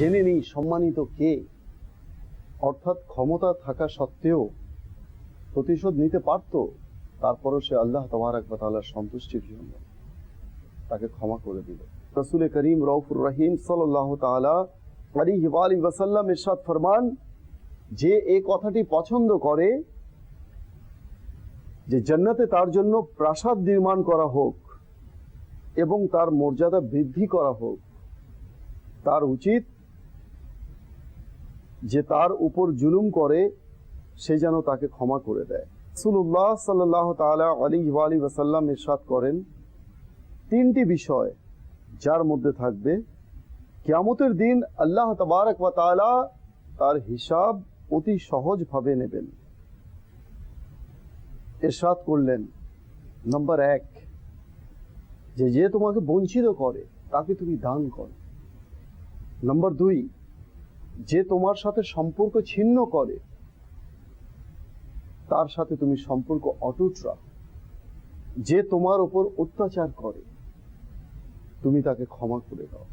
জেনে নিই সম্মানিত কে। অর্থাৎ ক্ষমতা থাকা সত্ত্বেও প্রতিশোধ নিতে পারত, তারপরও সে আল্লাহ তাল্লাহ সন্তুষ্টির জন্য তাকে ক্ষমা করে দিল। রসুল করিম রৌফুর রহিম সাল্লাহ তালা আলী হিবালি ইরশাদ ফরমান, যে এই কথাটি পছন্দ করে, যে জান্নাতে তার জন্য প্রাসাদ নির্মাণ করা হোক এবং তার মর্যাদা বৃদ্ধি করা হোক, তার উচিত যে তার উপর জুলুম করে, সে যেন তাকে ক্ষমা করে দেয়। সুল্লাহ সাল্লাহ তালা আলী আলী ওয়াসাল্লাম ইরশাদ করেন, তিনটি বিষয় যার মধ্যে থাকবে, কিয়ামতের দিন আল্লাহ তবারক ওয়া তাআলা তার হিসাব অতি সহজভাবে নেবেন। এরশাদ করলেন। নম্বর এক, যে যে তোমাকে বঞ্চিত করে, তাকে তুমি দান করো। নম্বর দুই যে তোমার সাথে সম্পর্ক ছিন্ন করে, তার সাথে তুমি সম্পর্ক অটুট রাখো। যে তোমার ওপর অত্যাচার করে, তুমি তাকে ক্ষমা করে দাও।